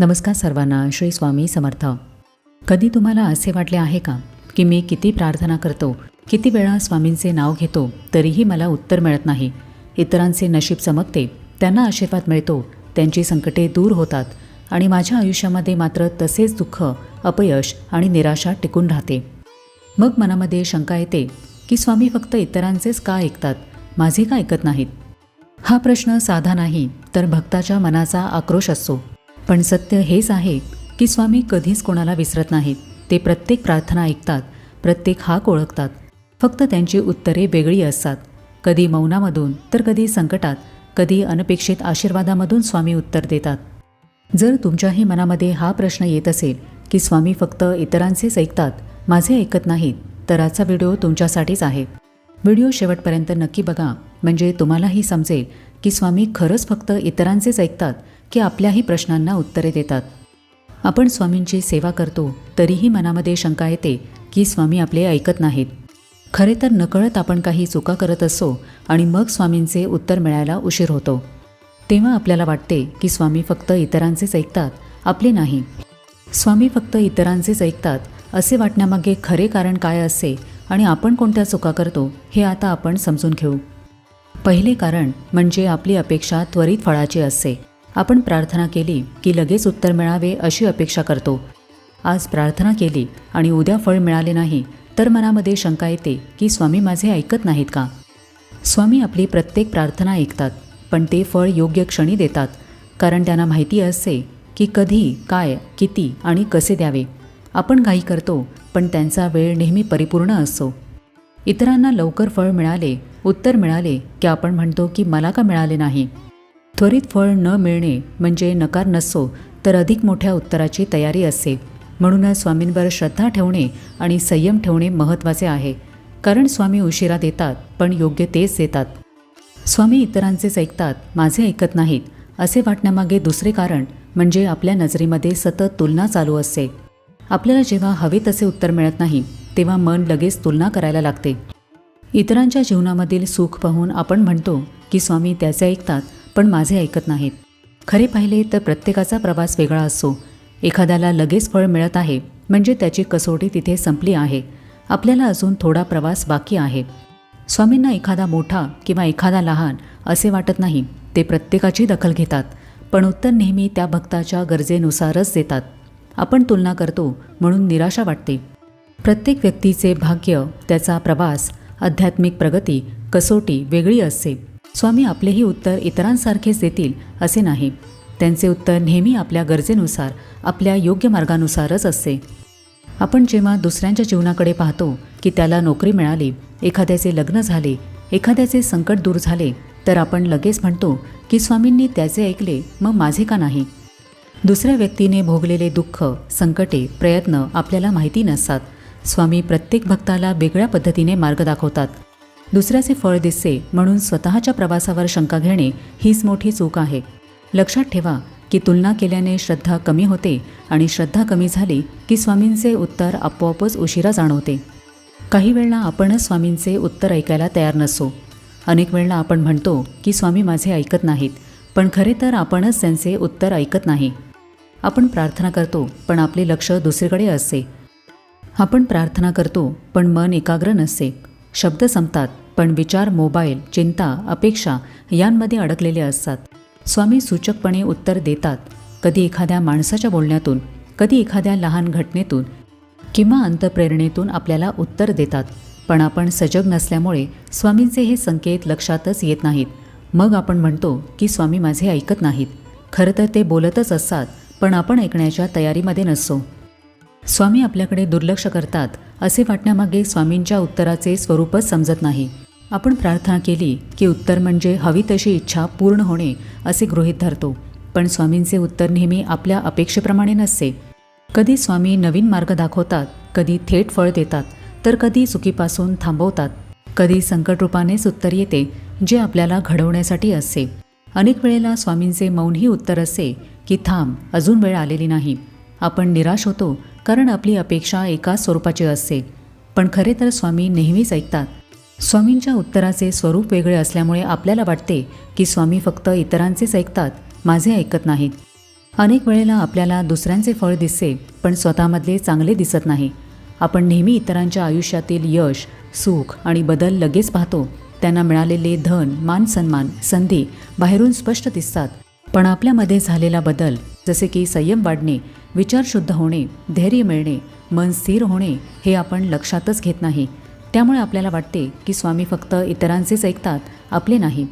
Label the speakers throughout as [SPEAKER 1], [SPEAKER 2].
[SPEAKER 1] नमस्कार सर्वांना श्री स्वामी समर्थ. कधी तुम्हाला असे वाटले आहे का की मी किती प्रार्थना करतो किती वेळा स्वामींचे नाव घेतो तरीही मला उत्तर मिळत नाही? इतरांचे नशीब चमकते त्यांना आशीर्वाद मिळतो त्यांची संकटे दूर होतात आणि माझ्या आयुष्यामध्ये मात्र तसेच दुःख अपयश आणि निराशा टिकून राहते. मग मनामध्ये शंका येते की स्वामी फक्त इतरांचेच का ऐकतात माझे का ऐकत नाहीत? हा प्रश्न साधा नाही तर भक्ताच्या मनाचा आक्रोश असतो. पण सत्य हेच आहे की स्वामी कधीच कोणाला विसरत नाहीत. ते प्रत्येक प्रार्थना ऐकतात प्रत्येक हाक ओळखतात. फक्त त्यांची उत्तरे वेगळी असतात. कधी मौनामधून तर कधी संकटात कधी अनपेक्षित आशीर्वादामधून स्वामी उत्तर देतात. जर तुमच्याही मनामध्ये हा प्रश्न येत असेल की स्वामी फक्त इतरांचेच ऐकतात माझे ऐकत नाहीत तर आजचा व्हिडिओ तुमच्यासाठीच आहे. व्हिडिओ शेवटपर्यंत नक्की बघा म्हणजे तुम्हालाही समजेल की स्वामी खरंच फक्त इतरांचेच ऐकतात की आपल्याही प्रश्नांना उत्तरे देतात. आपण स्वामींची सेवा करतो तरीही मनामध्ये शंका येते की स्वामी आपले ऐकत नाहीत. खरे तर नकळत आपण काही चुका करत असतो आणि मग स्वामींचे उत्तर मिळायला उशीर होतो. तेव्हा आपल्याला वाटते की स्वामी फक्त इतरांचेच ऐकतात आपले नाही. स्वामी फक्त इतरांचेच ऐकतात असे वाटण्यामागे खरे कारण काय असते आणि आपण कोणत्या चुका करतो हे आता आपण समजून घेऊ. पहिले कारण म्हणजे आपली अपेक्षा त्वरित फळाची असते. आपण प्रार्थना केली की लगेच उत्तर मिळावे अशी अपेक्षा करतो. आज प्रार्थना केली आणि उद्या फळ मिळाले नाही तर मनामध्ये शंका येते की स्वामी माझे ऐकत नाहीत का? स्वामी आपली प्रत्येक प्रार्थना ऐकतात पण ते फळ योग्य क्षणी देतात कारण त्यांना माहिती असते की कधी काय किती आणि कसे द्यावे. आपण घाई करतो पण त्यांचा वेळ नेहमी परिपूर्ण असतो. इतरांना लवकर फळ मिळाले उत्तर मिळाले की आपण म्हणतो की मला का मिळाले नाही? त्वरित फळ न मिळणे म्हणजे नकार नसो तर अधिक मोठ्या उत्तराची तयारी असते म्हणूनच स्वामींवर श्रद्धा ठेवणे आणि संयम ठेवणे महत्त्वाचे आहे. कारण स्वामी उशिरा देतात पण योग्य तेच देतात. स्वामी इतरांचेच ऐकतात माझे ऐकत नाहीत असे वाटण्यामागे दुसरे कारण म्हणजे आपल्या नजरेमध्ये सतत तुलना चालू असते. आपल्याला जेव्हा हवे तसे उत्तर मिळत नाही तेव्हा मन लगेच तुलना करायला लागते. इतरांच्या जीवनामधील सुख पाहून आपण म्हणतो की स्वामी त्याचे ऐकतात पण माझे ऐकत नाहीत. खरे पाहिले तर प्रत्येकाचा प्रवास वेगळा असतो एखाद्याला लगेच फळ मिळत आहे म्हणजे त्याची कसोटी तिथे संपली आहे. आपल्याला अजून थोडा प्रवास बाकी आहे. स्वामींना एखादा मोठा किंवा एखादा लहान असे वाटत नाही ते प्रत्येकाची दखल घेतात पण उत्तर नेहमी त्या भक्ताच्या गरजेनुसारच देतात. आपण तुलना करतो म्हणून निराशा वाटते. प्रत्येक व्यक्तीचे भाग्य त्याचा प्रवास आध्यात्मिक प्रगती कसोटी वेगळी असते. स्वामी आपलेही उत्तर इतरांसारखेच देतील असे नाही. त्यांचे उत्तर नेहमी आपल्या गरजेनुसार आपल्या योग्य मार्गानुसारच असते. आपण जेव्हा दुसऱ्यांच्या जीवनाकडे पाहतो की त्याला नोकरी मिळाली एखाद्याचे लग्न झाले एखाद्याचे संकट दूर झाले तर आपण लगेच म्हणतो की स्वामींनी त्याचे ऐकले मग माझे का नाही? दुसऱ्या व्यक्तीने भोगलेले दुःख संकटे प्रयत्न आपल्याला माहिती नसतात. स्वामी प्रत्येक भक्ताला वेगळ्या पद्धतीने मार्ग दाखवतात. दुसऱ्याचे फळ दिसते म्हणून स्वतःच्या प्रवासावर शंका घेणे हीच मोठी चूक आहे. लक्षात ठेवा की तुलना केल्याने श्रद्धा कमी होते आणि श्रद्धा कमी झाली की स्वामींचे उत्तर आपोआपच उशिरा जाणवते. काही वेळा आपणच स्वामींचे उत्तर ऐकायला तयार नसतो अनेक वेळा आपण म्हणतो की स्वामी माझे ऐकत नाहीत पण खरे तर आपणच त्यांचे उत्तर ऐकत नाही. आपण प्रार्थना करतो पण आपले लक्ष दुसरीकडे असते. आपण प्रार्थना करतो पण मन एकाग्र नसते. शब्द संपतात पण विचार मोबाईल चिंता अपेक्षा यांमध्ये अडकलेले असतात. स्वामी सूचकपणे उत्तर देतात कधी एखाद्या माणसाच्या बोलण्यातून कधी एखाद्या लहान घटनेतून किंवा अंतप्रेरणेतून आपल्याला उत्तर देतात. पण आपण सजग नसल्यामुळे स्वामींचे हे संकेत लक्षातच येत नाहीत. मग आपण म्हणतो की स्वामी माझे ऐकत नाहीत. खरं तर ते बोलतच असतात पण आपण ऐकण्याच्या तयारीमध्ये नसतो. स्वामी आपल्याकडे दुर्लक्ष करतात असे वाटण्यामागे स्वामींच्या उत्तराचे स्वरूपच समजत नाही. आपण प्रार्थना केली की उत्तर म्हणजे हवी तशी इच्छा पूर्ण होणे असे गृहीत धरतो. पण स्वामींचे उत्तर नेहमी आपल्या अपेक्षेप्रमाणे नसते. कधी स्वामी नवीन मार्ग दाखवतात कधी थेट फळ देतात तर कधी चुकीपासून थांबवतात. कधी संकटरूपानेच उत्तर येते जे आपल्याला घडवण्यासाठी असते. अनेक वेळेला स्वामींचे मौनही उत्तर असे की थांब अजून वेळ आलेली नाही. आपण निराश होतो कारण आपली अपेक्षा एकाच स्वरूपाची असते. पण खरे तर स्वामी नेहमीच ऐकतात. स्वामींच्या उत्तराचे स्वरूप वेगळे असल्यामुळे आपल्याला वाटते की स्वामी फक्त इतरांचेच ऐकतात माझे ऐकत नाहीत. अनेक वेळेला आपल्याला दुसऱ्यांचे फळ दिसते पण स्वतःमधले चांगले दिसत नाही. आपण नेहमी इतरांच्या आयुष्यातील यश सुख आणि बदल लगेच पाहतो. त्यांना मिळालेले धन मान सन्मान संधी बाहेरून स्पष्ट दिसतात. पण आपल्यामध्ये झालेला बदल जसे की संयम वाढणे विचार शुद्ध होणे धैर्य मिळणे मन स्थिर होणे हे आपण लक्षातच घेत नाही. त्यामुळे आपल्याला वाटते की स्वामी फक्त इतरांचेच ऐकतात आपले नाही.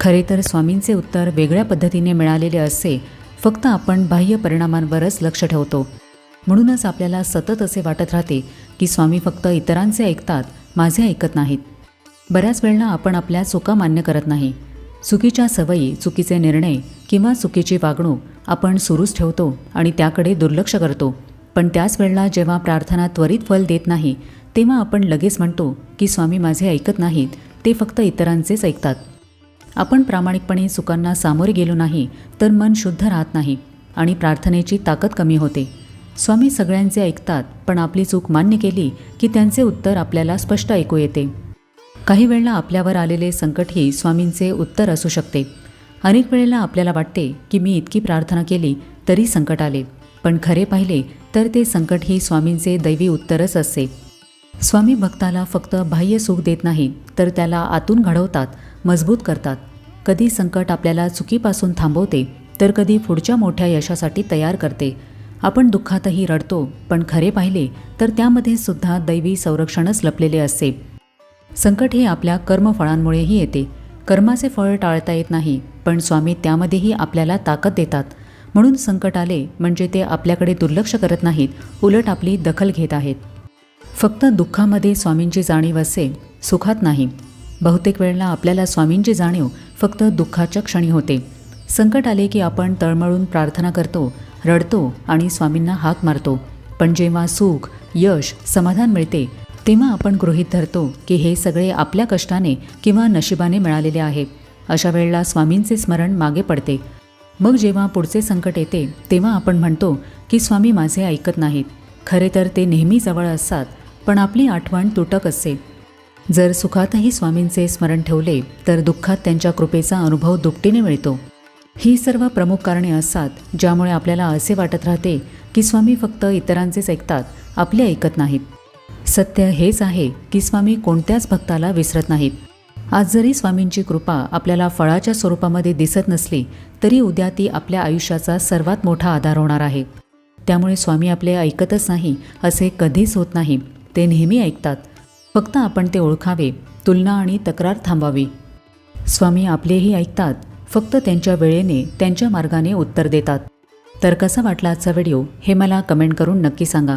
[SPEAKER 1] खरे तर स्वामींचे उत्तर वेगळ्या पद्धतीने मिळालेले असते फक्त आपण बाह्य परिणामांवरच लक्ष ठेवतो. म्हणूनच आपल्याला सतत असे वाटत राहते की स्वामी फक्त इतरांचे ऐकतात माझे ऐकत नाहीत. बऱ्याच वेळेला आपण आपल्या चुका मान्य करत नाही. चुकीच्या सवयी चुकीचे निर्णय किंवा चुकीची वागणूक आपण सुरूच ठेवतो आणि त्याकडे दुर्लक्ष करतो. पण त्याच वेळेला जेव्हा प्रार्थना त्वरित फल देत नाही तेव्हा आपण लगेच म्हणतो की स्वामी माझे ऐकत नाहीत. ते फक्त इतरांचेच ऐकतात. आपण प्रामाणिकपणे चुकांना सामोरे गेलो नाही तर मन शुद्ध राहत नाही आणि प्रार्थनेची ताकद कमी होते. स्वामी सगळ्यांचे ऐकतात पण आपली चूक मान्य केली की त्यांचे उत्तर आपल्याला स्पष्ट ऐकू येते. काही वेळेला आपल्यावर आलेले संकटही स्वामींचे उत्तर असू शकते. अनेक वेळेला आपल्याला वाटते की मी इतकी प्रार्थना केली तरी संकट आले. पण खरे पाहिले तर ते संकट ही स्वामींचे दैवी उत्तरच असते स्वामी भक्ताला फक्त बाह्य सुख देत नाही तर त्याला आतून घडवतात मजबूत करतात. कधी संकट आपल्याला चुकीपासून थांबवते तर कधी पुढच्या मोठ्या यशासाठी तयार करते. आपण दुःखातही रडतो पण खरे पाहिले तर त्यामध्ये सुद्धा दैवी संरक्षणच लपलेले असते. संकट हे आपल्या कर्मफळांमुळेही येते. कर्माचे फळ टाळता येत नाही पण स्वामी त्यामध्येही आपल्याला ताकद देतात. म्हणून संकट आले म्हणजे ते आपल्याकडे दुर्लक्ष करत नाहीत उलट आपली दखल घेत आहेत. फक्त दुःखामध्ये स्वामींची जाणीव असे सुखात नाही. बहुतेक वेळेला आपल्याला स्वामींची जाणीव फक्त दुःखाच्या क्षणी होते. संकट आले की आपण तळमळून प्रार्थना करतो रडतो आणि स्वामींना हाक मारतो. पण जेव्हा सुख यश समाधान मिळते तेव्हा आपण गृहीत धरतो की हे सगळे आपल्या कष्टाने किंवा नशिबाने मिळालेले आहे. अशा वेळेला स्वामींचे स्मरण मागे पडते. मग जेव्हा पुढचे संकट येते तेव्हा आपण म्हणतो की स्वामी माझे ऐकत नाहीत. खरे तर ते नेहमी जवळ असतात पण आपली आठवण तुटक असते. जर सुखातही स्वामींचे स्मरण ठेवले तर दुःखात त्यांच्या कृपेचा अनुभव दुपटीने मिळतो. ही सर्व प्रमुख कारणे असतात ज्यामुळे आपल्याला असे वाटत राहते की स्वामी फक्त इतरांचेच ऐकतात आपले ऐकत नाहीत. सत्य हेच आहे की स्वामी कोणत्याच भक्ताला विसरत नाहीत. आज जरी स्वामींची कृपा आपल्याला फळाच्या स्वरूपामध्ये दिसत नसली तरी उद्या ती आपल्या आयुष्याचा सर्वात मोठा आधार होणार आहे. त्यामुळे स्वामी आपले ऐकतच नाही असे कधीच होत नाही. ते नेहमी ऐकतात. फक्त आपण ते ओळखावे तुलना आणि तक्रार थांबावी स्वामी आपलेही ऐकतात फक्त त्यांच्या वेळेने त्यांच्या मार्गाने उत्तर देतात. तर कसा वाटला आजचा व्हिडिओ हे मला कमेंट करून नक्की सांगा.